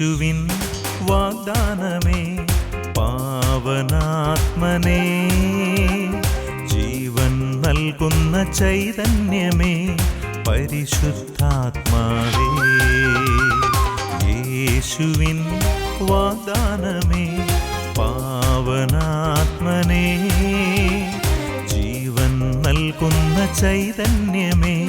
യേശുവിൻ വാഗ്ദാനമേ പാവനാത്മനേ ജീവൻ നൽകുന്ന ചൈതന്യമേ പരിശുദ്ധാത്മാവേ യേശുവിൻ വാഗ്ദാനമേ പാവനാത്മനേ ജീവൻ നൽകുന്ന ചൈതന്യമേ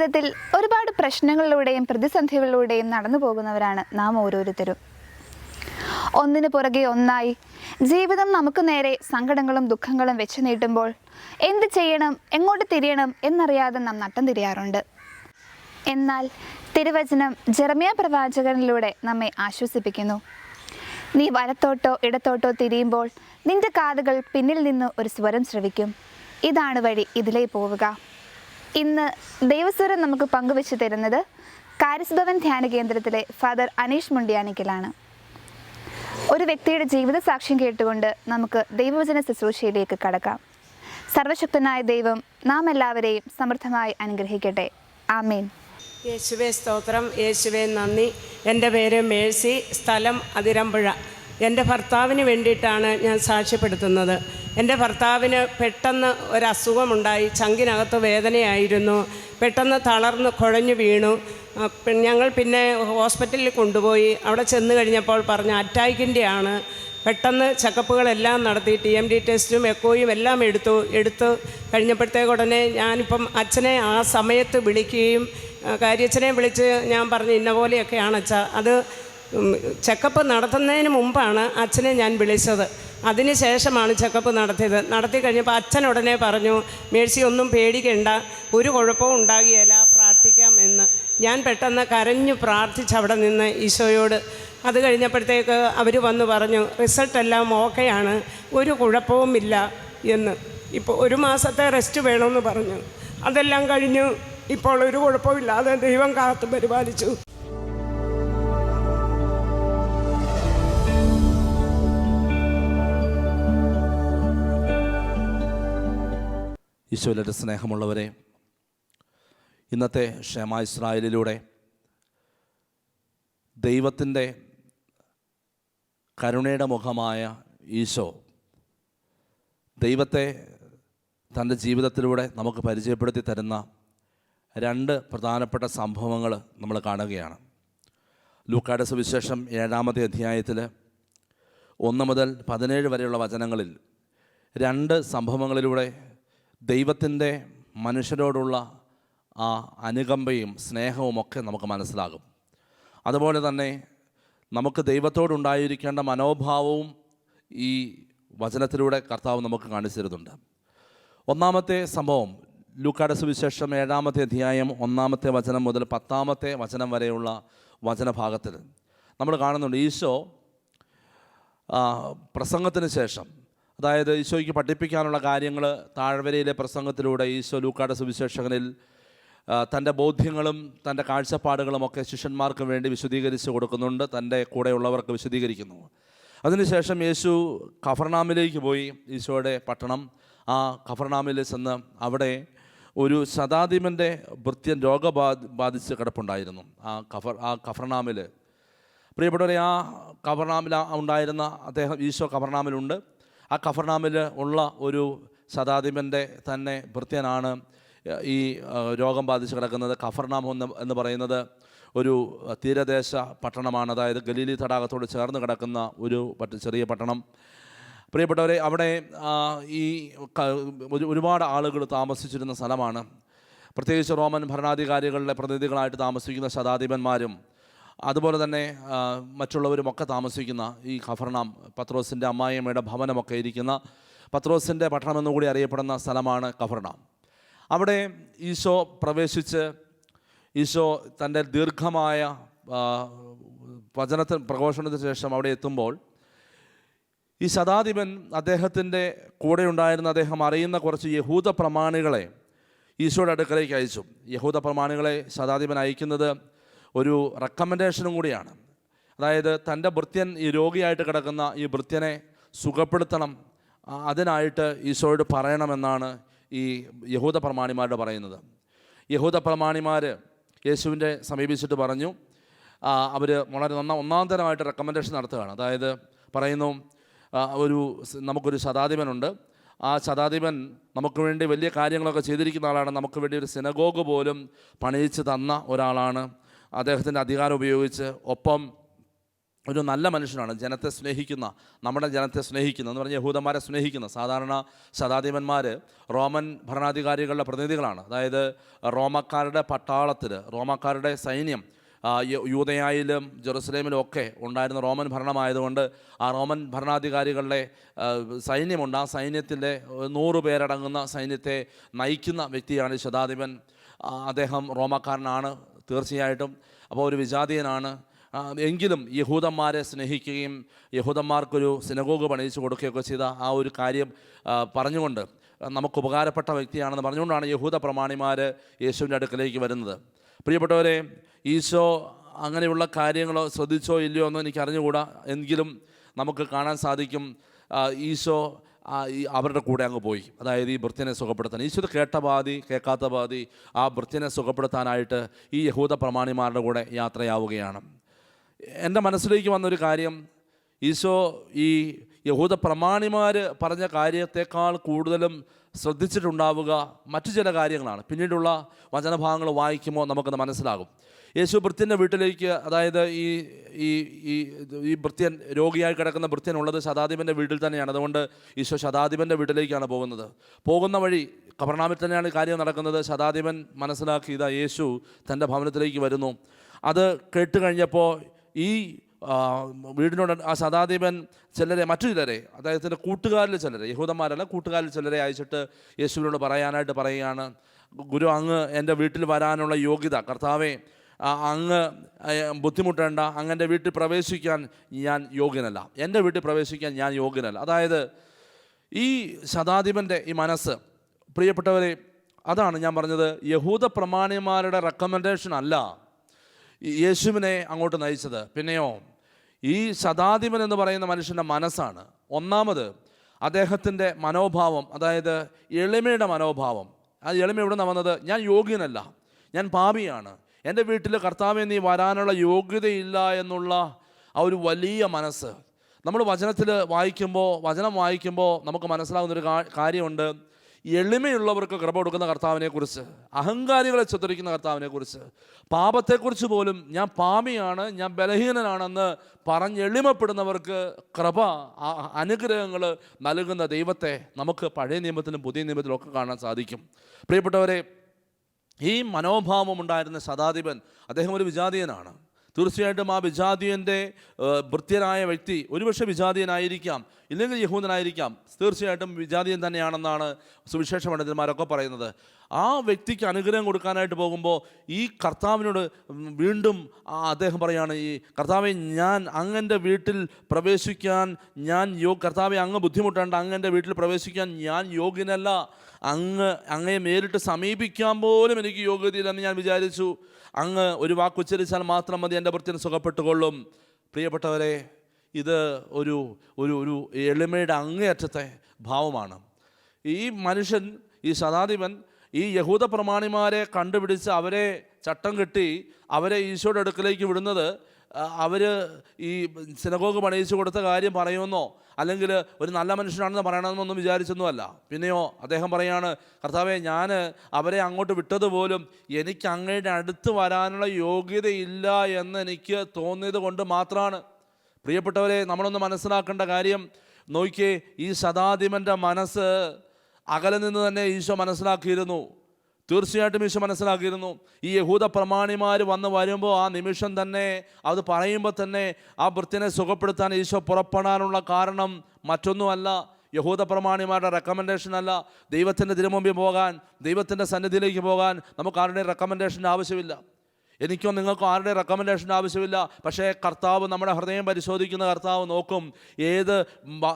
ജീവിതത്തിൽ ഒരുപാട് പ്രശ്നങ്ങളിലൂടെയും പ്രതിസന്ധികളിലൂടെയും നടന്നു പോകുന്നവരാണ് നാം ഓരോരുത്തരും. ഒന്നിനു പുറകെ ഒന്നായി ജീവിതം നമുക്ക് നേരെ സങ്കടങ്ങളും ദുഃഖങ്ങളും വെച്ച് നീട്ടുമ്പോൾ എന്ത് ചെയ്യണം എങ്ങോട്ട് തിരിയണം എന്നറിയാതെ നാം നട്ടം തിരിയാറുണ്ട്. എന്നാൽ തിരുവചനം ജെറമിയ പ്രവാചകനിലൂടെ നമ്മെ ആശ്വസിപ്പിക്കുന്നു. നീ വലത്തോട്ടോ ഇടത്തോട്ടോ തിരിയുമ്പോൾ നിന്റെ കാതുകൾ പിന്നിൽ നിന്ന് ഒരു സ്വരം ശ്രവിക്കും. ഇതാണ് വഴി ഇതിലേ പോവുക. ഇന്ന് ദൈവസ്വരം നമുക്ക് പങ്കുവെച്ചു തരുന്നത് കാരിസ്ഭവൻ ധ്യാന കേന്ദ്രത്തിലെ ഫാദർ അനീഷ് മുണ്ടിയാനിക്കലാണ്. ഒരു വ്യക്തിയുടെ ജീവിത സാക്ഷ്യം കേട്ടുകൊണ്ട് നമുക്ക് ദൈവവചന ശുശ്രൂഷയിലേക്ക് കടക്കാം. സർവശക്തനായ ദൈവം നാം എല്ലാവരെയും സമൃദ്ധമായി അനുഗ്രഹിക്കട്ടെ. ആമേൻ. യേശുവേ സ്തോത്രം യേശുവേ നന്ദി. എന്റെ പേര് മേഴ്സി സ്ഥലം അതിരമ്പുഴ. എന്റെ ഭർത്താവിന് വേണ്ടിയിട്ടാണ് ഞാൻ സാക്ഷ്യപ്പെടുത്തുന്നത്. എന്റെ ഭർത്താവിന് പെട്ടെന്ന് ഒരസുഖമുണ്ടായി ചങ്കിനകത്ത് വേദനയായിരുന്നു. പെട്ടെന്ന് തളർന്ന് കുഴഞ്ഞു വീണു. ഞങ്ങൾ പിന്നെ ഹോസ്പിറ്റലിൽ കൊണ്ടുപോയി. അവിടെ ചെന്ന് കഴിഞ്ഞപ്പോൾ പറഞ്ഞു അറ്റാക്കിന്റെ ആണ് പെട്ടെന്ന് ചെക്കപ്പുകളെല്ലാം നടത്തി ടി എം ഡി ടെസ്റ്റും എക്കോയും എല്ലാം എടുത്തു. എടുത്തു കഴിഞ്ഞപ്പോഴത്തേക്ക് ഉടനെ ഞാനിപ്പം അച്ഛനെ ആ സമയത്ത് വിളിക്കുകയും കാര്യച്ഛനെ വിളിച്ച് ഞാൻ പറഞ്ഞു ഇന്ന പോലെയൊക്കെയാണ് അച്ഛ അത് ചെക്കപ്പ് നടത്തുന്നതിന് മുമ്പാണ് അച്ഛനെ ഞാൻ വിളിച്ചത്. അതിന് ശേഷമാണ് ചെക്കപ്പ് നടത്തിയത്. നടത്തി കഴിഞ്ഞപ്പോൾ അച്ഛൻ ഉടനെ പറഞ്ഞു മേഴ്സി ഒന്നും പേടിക്കണ്ട. ഒരു കുഴപ്പവും ഉണ്ടാകിയല്ല പ്രാർത്ഥിക്കാം എന്ന്. ഞാൻ പെട്ടെന്ന് കരഞ്ഞു പ്രാർത്ഥിച്ച് അവിടെ നിന്ന് ഈശോയോട്. അത് കഴിഞ്ഞപ്പോഴത്തേക്ക് അവർ വന്ന് പറഞ്ഞു റിസൾട്ടെല്ലാം ഓക്കെയാണ്. ഒരു കുഴപ്പവുമില്ല എന്ന്. ഇപ്പോൾ ഒരു മാസത്തെ റെസ്റ്റ് വേണമെന്ന് പറഞ്ഞു. അതെല്ലാം കഴിഞ്ഞു ഇപ്പോൾ ഒരു കുഴപ്പമില്ലാതെ ദൈവം കാത്തു പരിപാലിച്ചു. ഈശോയിലെ സ്നേഹമുള്ളവരെ ഇന്നത്തെ ക്ഷേമ ഇസ്രായേലിലൂടെ ദൈവത്തിന്റെ കരുണയുടെ മുഖമായ ഈശോ ദൈവത്തെ തന്റെ ജീവിതത്തിലൂടെ നമുക്ക് പരിചയപ്പെടുത്തി തരുന്ന രണ്ട് പ്രധാനപ്പെട്ട സംഭവങ്ങൾ നമ്മൾ കാണുകയാണ്. ലൂക്കായുടെ സുവിശേഷം ഏഴാമത്തെ അധ്യായത്തിൽ ഒന്ന് മുതൽ പതിനേഴ് വരെയുള്ള വചനങ്ങളിൽ രണ്ട് സംഭവങ്ങളിലൂടെ ദൈവത്തിന്റെ മനുഷ്യരോടുള്ള ആ അനുകമ്പയും സ്നേഹവും ഒക്കെ നമുക്ക് മനസ്സിലാകും. അതുപോലെ തന്നെ നമുക്ക് ദൈവത്തോടുണ്ടായിരിക്കേണ്ട മനോഭാവവും ഈ വചനത്തിലൂടെ കർത്താവ് നമുക്ക് കാണിച്ചു തരുന്നുണ്ട്. ഒന്നാമത്തെ സംഭവം ലൂക്കായുടെ സുവിശേഷം ഏഴാമത്തെ അധ്യായം ഒന്നാമത്തെ വചനം മുതൽ പത്താമത്തെ വചനം വരെയുള്ള വചനഭാഗത്തിൽ നമ്മൾ കാണുന്നുണ്ട് ഈശോ പ്രസംഗത്തിന് ശേഷം അതായത് ഈശോയ്ക്ക് പഠിപ്പിക്കാനുള്ള കാര്യങ്ങൾ താഴ്വരയിലെ പ്രസംഗത്തിലൂടെ ഈശോ ലൂക്കാട് സുവിശേഷകനിൽ തന്റെ ബോധ്യങ്ങളും തന്റെ കാഴ്ചപ്പാടുകളും ഒക്കെ ശിഷ്യന്മാർക്ക് വേണ്ടി വിശദീകരിച്ച് കൊടുക്കുന്നുണ്ട് തന്റെ കൂടെയുള്ളവർക്ക് വിശദീകരിക്കുന്നു. അതിനുശേഷം യേശു കഫർനാമിലേക്ക് പോയി ഈശോയുടെ പട്ടണം. ആ കഫർനാമിൽ ചെന്ന് അവിടെ ഒരു ശതാധിപന്റെ ഭൃത്യൻ രോഗബാധ ബാധിച്ച് കിടപ്പുണ്ടായിരുന്നു ആ കഫർ ആ കഫർനാമിൽ പ്രിയപ്പെട്ടവരെ ആ കഫർനാമിൽ ഉണ്ടായിരുന്ന അദ്ദേഹം ഈശോ കഫർനാമിലുണ്ട്. ആ കഫർനാമിൽ ഉള്ള ഒരു ശതാധിപന്റെ തന്നെ ഭൃത്യനാണ്. ഈ രോഗം ബാധിച്ച് കിടക്കുന്നത് കഫർനാം എന്ന് എന്ന് പറയുന്നത് ഒരു തീരദേശ പട്ടണമാണ്. അതായത് ഗലീലി തടാകത്തോട് ചേർന്ന് കിടക്കുന്ന ഒരു ചെറിയ പട്ടണം. പ്രിയപ്പെട്ടവരെ അവിടെ ഈ ഒരുപാട് ആളുകൾ താമസിച്ചിരുന്ന സ്ഥലമാണ്. പ്രത്യേകിച്ച് റോമൻ ഭരണാധികാരികളുടെ പ്രതിനിധികളായിട്ട് താമസിക്കുന്ന ശതാധിപന്മാരും അതുപോലെ തന്നെ മറ്റുള്ളവരുമൊക്കെ താമസിക്കുന്ന ഈ ഖഫർനാം പത്രോസിന്റെ അമ്മായിയമ്മയുടെ ഭവനമൊക്കെ ഇരിക്കുന്ന പത്രോസിന്റെ പട്ടണമെന്നുകൂടി അറിയപ്പെടുന്ന സ്ഥലമാണ് ഖഫർനാം. അവിടെ ഈശോ പ്രവേശിച്ച് ഈശോ തന്റെ ദീർഘമായ വചനത്തിൽ പ്രഘോഷണത്തിന് ശേഷം അവിടെ എത്തുമ്പോൾ ഈ ശതാധിപൻ അദ്ദേഹത്തിന്റെ കൂടെ ഉണ്ടായിരുന്ന അദ്ദേഹം അറിയുന്ന കുറച്ച് യഹൂദ പ്രമാണികളെ ഈശോയുടെ അടുക്കലേക്ക് അയച്ചു. യഹൂദ പ്രമാണികളെ ശതാധിപൻ അയക്കുന്നത് ഒരു റെക്കമെൻഡേഷനും കൂടിയാണ്. അതായത് തന്റെ ഭൃത്യൻ ഈ രോഗിയായിട്ട് കിടക്കുന്ന ഈ ഭൃത്യനെ സുഖപ്പെടുത്തണം. അതിനായിട്ട് ഈശോയോട് പറയണമെന്നാണ് ഈ യഹൂദ പ്രമാണിമാരോട് പറയുന്നത്. യഹൂദ പ്രമാണിമാർ യേശുവിന്റെ സമീപിച്ചിട്ട് പറഞ്ഞു അവർ വളരെ നന്ന ഒന്നാം തരമായിട്ട് റെക്കമെൻഡേഷൻ നടത്തുകയാണ്. അതായത് പറയുന്നു ഒരു നമുക്കൊരു ശതാധിപനുണ്ട്. ആ ശതാധിപൻ നമുക്ക് വേണ്ടി വലിയ കാര്യങ്ങളൊക്കെ ചെയ്തിരിക്കുന്ന ആളാണ്. നമുക്ക് വേണ്ടി ഒരു സിനഗോഗ് പോലും പണിയിച്ച് തന്ന ഒരാളാണ് അദ്ദേഹത്തിന്റെ അധികാരം ഉപയോഗിച്ച് ഒപ്പം ഒരു നല്ല മനുഷ്യനാണ്. ജനത്തെ സ്നേഹിക്കുന്ന നമ്മുടെ ജനത്തെ സ്നേഹിക്കുന്ന എന്ന് പറഞ്ഞ യഹൂദന്മാരെ സ്നേഹിക്കുന്ന സാധാരണ ശതാധിപന്മാർ റോമൻ ഭരണാധികാരികളുടെ പ്രതിനിധികളാണ്. അതായത് റോമക്കാരുടെ പട്ടാളത്തിൽ റോമക്കാരുടെ സൈന്യം യൂതയായാലും ജെറുസലേമിലും ഒക്കെ ഉണ്ടായിരുന്ന റോമൻ ഭരണമായതുകൊണ്ട് ആ റോമൻ ഭരണാധികാരികളുടെ സൈന്യമുണ്ട്. ആ സൈന്യത്തിന്റെ നൂറ് പേരടങ്ങുന്ന സൈന്യത്തെ നയിക്കുന്ന വ്യക്തിയാണ് ശതാധിപൻ. അദ്ദേഹം റോമക്കാരനാണ്. തീർച്ചയായിട്ടും അപ്പോൾ ഒരു വിജാതീയനാണ്. എങ്കിലും യഹൂദന്മാരെ സ്നേഹിക്കുകയും യഹൂദന്മാർക്കൊരു സിനഗോഗ് പണിയിച്ചു കൊടുക്കുകയൊക്കെ ചെയ്ത ആ ഒരു കാര്യം പറഞ്ഞുകൊണ്ട് നമുക്ക് ഉപകാരപ്പെട്ട വ്യക്തിയാണെന്ന് പറഞ്ഞുകൊണ്ടാണ് യഹൂദ പ്രമാണിമാർ യേശുവിന്റെ അടുക്കലേക്ക് വരുന്നത്. പ്രിയപ്പെട്ടവരെ ഈശോ അങ്ങനെയുള്ള കാര്യങ്ങളോ ശ്രദ്ധിച്ചോ ഇല്ലയോ എന്ന് എനിക്ക് അറിഞ്ഞുകൂടാ എങ്കിലും നമുക്ക് കാണാൻ സാധിക്കും ഈശോ ആ, ഈ അവരുടെ കൂടെ അങ്ങ് പോയി. അതായത് ഈ ഭൃത്യനെ സുഖപ്പെടുത്താൻ. ഈശോ ഇത് കേട്ട ബാധി കേൾക്കാത്ത ബാധി ആ ഭൃത്യനെ സുഖപ്പെടുത്താനായിട്ട് ഈ യഹൂദ പ്രമാണിമാരുടെ കൂടെ യാത്രയാവുകയാണ്. എന്റെ മനസ്സിലേക്ക് വന്നൊരു കാര്യം ഈശോ ഈ യഹൂദ പ്രമാണിമാർ പറഞ്ഞ കാര്യത്തെക്കാൾ കൂടുതലും ശ്രദ്ധിച്ചിട്ടുണ്ടാവുക മറ്റു ചില കാര്യങ്ങളാണ്. പിന്നീടുള്ള വചനഭാഗങ്ങൾ വായിക്കുമ്പോൾ നമുക്കത് മനസ്സിലാകും. യേശു ഭൃത്യന്റെ വീട്ടിലേക്ക് അതായത് ഈ ഈ ഈ ഈ ഭൃത്യൻ രോഗിയായി കിടക്കുന്ന ഭൃത്യൻ ഉള്ളത് ശതാധിപന്റെ വീട്ടിൽ തന്നെയാണ്. അതുകൊണ്ട് ഈശോ ശതാധിപന്റെ വീട്ടിലേക്കാണ് പോകുന്നത്. പോകുന്ന വഴി കബർണാമിൽ തന്നെയാണ് കാര്യം നടക്കുന്നത്. ശതാധിപൻ മനസ്സിലാക്കി ഇതാ യേശു തന്റെ ഭവനത്തിലേക്ക് വരുന്നു. അത് കേട്ട് കഴിഞ്ഞപ്പോൾ ഈ വീടിനോട് ആ ശതാധിപൻ ചിലരെ മറ്റു ചിലരെ അദ്ദേഹത്തിന്റെ കൂട്ടുകാരിൽ ചിലരെ യഹൂദന്മാരല്ല കൂട്ടുകാരിൽ ചിലരെ അയച്ചിട്ട് യേശുവിനോട് പറയാനായിട്ട് പറയുകയാണ്. ഗുരു അങ്ങ് എന്റെ വീട്ടിൽ വരാനുള്ള യോഗ്യത കർത്താവേ അങ്ങ് ബുദ്ധിമുട്ടേണ്ട അങ്ങന്റെ വീട്ടിൽ പ്രവേശിക്കാൻ ഞാൻ യോഗ്യനല്ല. എന്റെ വീട്ടിൽ പ്രവേശിക്കാൻ ഞാൻ യോഗ്യനല്ല. അതായത് ഈ ശതാധിപന്റെ ഈ മനസ്സ് പ്രിയപ്പെട്ടവരെ അതാണ് ഞാൻ പറഞ്ഞത് യഹൂദ പ്രമാണിമാരുടെ റെക്കമെൻഡേഷൻ അല്ല യേശുവിനെ അങ്ങോട്ട് നയിച്ചത്. പിന്നെയോ ഈ ശതാധിപൻ എന്ന് പറയുന്ന മനുഷ്യന്റെ മനസ്സാണ്. ഒന്നാമത് അദ്ദേഹത്തിന്റെ മനോഭാവം അതായത് എളിമയുടെ മനോഭാവം. ആ എളിമ എവിടെ നിന്ന് വന്നത്? ഞാൻ യോഗ്യനല്ല. ഞാൻ പാപിയാണ്. എന്റെ വീട്ടിൽ കർത്താവെ നീ വരാനുള്ള യോഗ്യതയില്ല എന്നുള്ള ആ ഒരു വലിയ മനസ്സ്. നമ്മൾ വചനത്തിൽ വായിക്കുമ്പോൾ വചനം വായിക്കുമ്പോൾ നമുക്ക് മനസ്സിലാകുന്നൊരു കാര്യമുണ്ട്. എളിമയുള്ളവർക്ക് കൃപ കൊടുക്കുന്ന കർത്താവിനെക്കുറിച്ച് അഹങ്കാരികളെ ചിത്രിക്കുന്ന കർത്താവിനെക്കുറിച്ച്. പാപത്തെക്കുറിച്ച് പോലും ഞാൻ പാമിയാണ് ഞാൻ ബലഹീനനാണെന്ന് പറഞ്ഞ് എളിമപ്പെടുന്നവർക്ക് കൃപ അനുഗ്രഹങ്ങൾ നൽകുന്ന ദൈവത്തെ നമുക്ക് പഴയ നിയമത്തിലും പുതിയ നിയമത്തിലും ഒക്കെ കാണാൻ സാധിക്കും. പ്രിയപ്പെട്ടവരെ ഈ മനോഭാവം ഉണ്ടായിരുന്ന ശതാധിപൻ അദ്ദേഹം ഒരു വിജാതീയനാണ്. തീർച്ചയായിട്ടും ആ വിജാതീയന്റെ ഭൃത്യനായ വ്യക്തി ഒരുപക്ഷെ വിജാതീയനായിരിക്കാം ഇല്ലെങ്കിൽ യഹൂദനായിരിക്കാം. തീർച്ചയായിട്ടും വിജാതീയൻ തന്നെയാണെന്നാണ് സുവിശേഷ പണ്ഡിതന്മാരൊക്കെ പറയുന്നത്. ആ വ്യക്തിക്ക് അനുഗ്രഹം കൊടുക്കാനായിട്ട് പോകുമ്പോൾ ഈ കർത്താവിനോട് വീണ്ടും അദ്ദേഹം പറയാണ് ഈ കർത്താവെ ഞാൻ അങ്ങന്റെ വീട്ടിൽ പ്രവേശിക്കാൻ ഞാൻ യോ കർത്താവെ അങ്ങ് ബുദ്ധിമുട്ടേണ്ട അങ്ങന്റെ വീട്ടിൽ പ്രവേശിക്കാൻ ഞാൻ യോഗ്യനല്ല. അങ്ങ് അങ്ങയെ നേരിട്ട് സമീപിക്കാൻ പോലും എനിക്ക് യോഗ്യതയില്ലെന്ന് ഞാൻ വിചാരിച്ചു. അങ്ങ് ഒരു വാക്കുച്ചരിച്ചാൽ മാത്രം മതി എന്റെ പ്രത്യേകം സുഖപ്പെട്ടുകൊള്ളും. പ്രിയപ്പെട്ടവരെ ഇത് ഒരു ഒരു ഒരു എളിമയുടെ അങ്ങേയറ്റത്തെ ഭാവമാണ്. ഈ മനുഷ്യൻ ഈ ശതാധിപൻ ഈ യഹൂദ പ്രമാണിമാരെ കണ്ടുപിടിച്ച് അവരെ ചട്ടം കെട്ടി അവരെ ഈശോയുടെ അടുക്കലേക്ക് വിടുന്നത് അവർ ഈ സിനഗോഗ് പണിയിച്ചു കൊടുത്ത കാര്യം പറയുമെന്നോ? അല്ലെങ്കിൽ ഒരു നല്ല മനുഷ്യനാണെന്ന് പറയണമെന്നൊന്നും വിചാരിച്ചൊന്നുമല്ല. പിന്നെയോ അദ്ദേഹം പറയാണ് കർത്താവെ ഞാൻ അവരെ അങ്ങോട്ട് വിട്ടതുപോലും എനിക്ക് അങ്ങയുടെ അടുത്ത് വരാനുള്ള യോഗ്യതയില്ല എന്ന് എനിക്ക് തോന്നിയത് കൊണ്ട് മാത്രമാണ് പ്രിയപ്പെട്ടവരെ നമ്മളൊന്ന് മനസ്സിലാക്കേണ്ട കാര്യം നോക്കിയേ ഈ ശതാധിപന്റെ മനസ്സ് അകലെ നിന്ന് തന്നെ ഈശോ മനസ്സിലാക്കിയിരുന്നു. തീർച്ചയായിട്ടും ഈശോ മനസ്സിലാക്കിയിരുന്നു. ഈ യഹൂദ പ്രമാണിമാർ വന്ന് വരുമ്പോൾ ആ നിമിഷം തന്നെ അത് പറയുമ്പോൾ തന്നെ ആ വൃത്തിനെ സുഖപ്പെടുത്താൻ ഈശോ പുറപ്പെടാനുള്ള കാരണം മറ്റൊന്നുമല്ല. യഹൂദ പ്രമാണിമാരുടെ റെക്കമെൻഡേഷൻ അല്ല. ദൈവത്തിന്റെ തിരുമുമ്പിൽ പോകാൻ ദൈവത്തിന്റെ സന്നിധിയിലേക്ക് പോകാൻ നമുക്ക് ആരുടെയും റെക്കമെൻഡേഷന്റെ ആവശ്യമില്ല. എനിക്കോ നിങ്ങൾക്കോ ആരുടെ റെക്കമെൻഡേഷൻ ആവശ്യമില്ല. പക്ഷേ കർത്താവ് നമ്മുടെ ഹൃദയം പരിശോധിക്കുന്ന കർത്താവ് നോക്കും ഏത്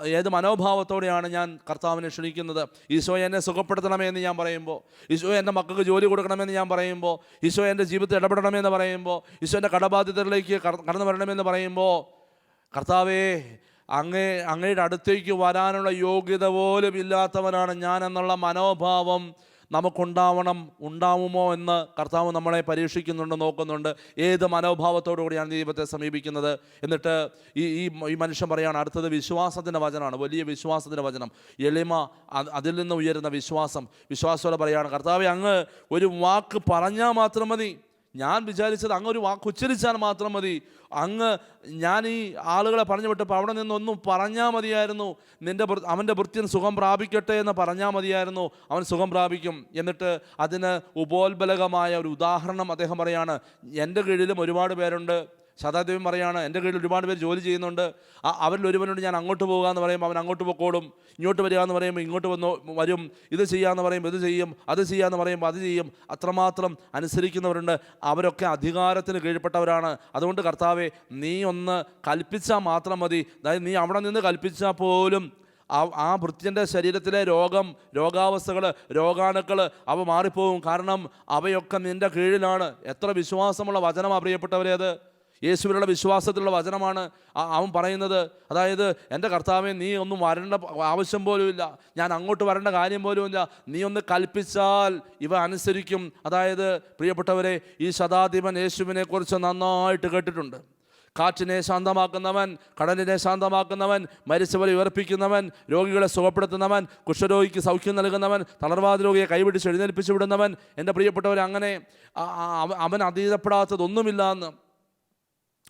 ഏത് മനോഭാവത്തോടെയാണ് ഞാൻ കർത്താവിനെ ക്ഷണിക്കുന്നത്. ഈശോ എന്നെ സുഖപ്പെടുത്തണമെന്ന് ഞാൻ പറയുമ്പോൾ ഈശോ എന്റെ മക്കൾക്ക് ജോലി കൊടുക്കണമെന്ന് ഞാൻ പറയുമ്പോൾ ഈശോ എന്റെ ജീവിതത്തിൽ ഇടപെടണമെന്ന് പറയുമ്പോൾ ഈശോ എന്റെ കടബാധ്യതകളിലേക്ക് കട- കടന്നു വരണമെന്ന് പറയുമ്പോൾ കർത്താവേ അങ്ങേ അങ്ങയുടെ അടുത്തേക്ക് വരാനുള്ള യോഗ്യത പോലും ഇല്ലാത്തവനാണ് ഞാൻ എന്നുള്ള മനോഭാവം നമുക്കുണ്ടാവണം ഉണ്ടാവുമോ എന്ന് കർത്താവ് നമ്മളെ പരീക്ഷിക്കുന്നുണ്ട് നോക്കുന്നുണ്ട്. ഏത് മനോഭാവത്തോടു കൂടിയാണ് ദൈവത്തെ സമീപിക്കുന്നത്? എന്നിട്ട് ഈ ഈ ഈ മനുഷ്യൻ പറയുകയാണ് അടുത്തത് വിശ്വാസത്തിന്റെ വചനമാണ് വലിയ വിശ്വാസത്തിന്റെ വചനം. എളിമ അതിൽ നിന്ന് ഉയരുന്ന വിശ്വാസം. വിശ്വാസത്തോടെ പറയുകയാണ് കർത്താവ് അങ്ങ് ഒരു വാക്ക് പറഞ്ഞാൽ മാത്രം മതി. ഞാൻ വിചാരിച്ചത് അങ്ങ് ഒരു വാക്ക് ഉച്ചരിച്ചാൽ മാത്രം മതി. അങ്ങ് ഞാൻ ഈ ആളുകളെ പറഞ്ഞു വിട്ടപ്പോൾ അവിടെ നിന്നൊന്നും പറഞ്ഞാൽ മതിയായിരുന്നു. നിന്റെ അവന്റെ വൃത്യൻ സുഖം പ്രാപിക്കട്ടെ എന്ന് പറഞ്ഞാൽ മതിയായിരുന്നു. അവൻ സുഖം പ്രാപിക്കും. എന്നിട്ട് അതിന് ഉപോത്ബലകമായ ഒരു ഉദാഹരണം അദ്ദേഹം പറയാണ്. എന്റെ കീഴിലും ഒരുപാട് പേരുണ്ട്. ശതാദേവൻ പറയാണ് എന്റെ കീഴിൽ ഒരുപാട് പേര് ജോലി ചെയ്യുന്നുണ്ട്. ആ അവരിൽ ഒരുവനോട് ഞാൻ അങ്ങോട്ട് പോകുക എന്ന് പറയുമ്പോൾ അവൻ അങ്ങോട്ട് പൊക്കോടും ഇങ്ങോട്ട് വരിക എന്ന് പറയുമ്പോൾ ഇങ്ങോട്ട് വന്നു വരും. ഇത് ചെയ്യാമെന്ന് പറയുമ്പോൾ ഇത് ചെയ്യും. അത് ചെയ്യാമെന്ന് പറയുമ്പോൾ അത് ചെയ്യും. അത്രമാത്രം അനുസരിക്കുന്നവരുണ്ട്. അവരൊക്കെ അധികാരത്തിന് കീഴ്പ്പെട്ടവരാണ്. അതുകൊണ്ട് കർത്താവെ നീ ഒന്ന് കൽപ്പിച്ചാൽ മാത്രം മതി. അതായത് നീ അവിടെ നിന്ന് കൽപ്പിച്ചാൽ പോലും ആ ആ ഭൃത്യന്റെ ശരീരത്തിലെ രോഗം രോഗാവസ്ഥകൾ രോഗാണുക്കൾ അവ മാറിപ്പോകും കാരണം അവയൊക്കെ നിന്റെ കീഴിലാണ്. എത്ര വിശ്വാസമുള്ള വചനമാണ് പ്രിയപ്പെട്ടവരെ അത്. യേശുവിനുള്ള വിശ്വാസത്തിലുള്ള വചനമാണ് അവൻ പറയുന്നത്. അതായത് എന്റെ കർത്താവെ നീ ഒന്നും വരേണ്ട ആവശ്യം പോലുമില്ല ഞാൻ അങ്ങോട്ട് വരേണ്ട കാര്യം പോലുമില്ല നീ ഒന്ന് കൽപ്പിച്ചാൽ ഇവ അനുസരിക്കും. അതായത് പ്രിയപ്പെട്ടവരെ ഈ ശതാധിപൻ യേശുവിനെക്കുറിച്ച് നന്നായിട്ട് കേട്ടിട്ടുണ്ട്. കാറ്റിനെ ശാന്തമാക്കുന്നവൻ കടലിനെ ശാന്തമാക്കുന്നവൻ മരിച്ചവരെ ഉയർപ്പിക്കുന്നവൻ രോഗികളെ സുഖപ്പെടുത്തുന്നവൻ കുഷ്ഠരോഗിക്ക് സൗഖ്യം നൽകുന്നവൻ തളർവാദ രോഗിയെ കൈപിടിച്ച് എഴുന്നേൽപ്പിച്ചു വിടുന്നവൻ. എന്റെ പ്രിയപ്പെട്ടവർ അങ്ങനെ അവൻ അതീതപ്പെടാത്തതൊന്നുമില്ല എന്ന്.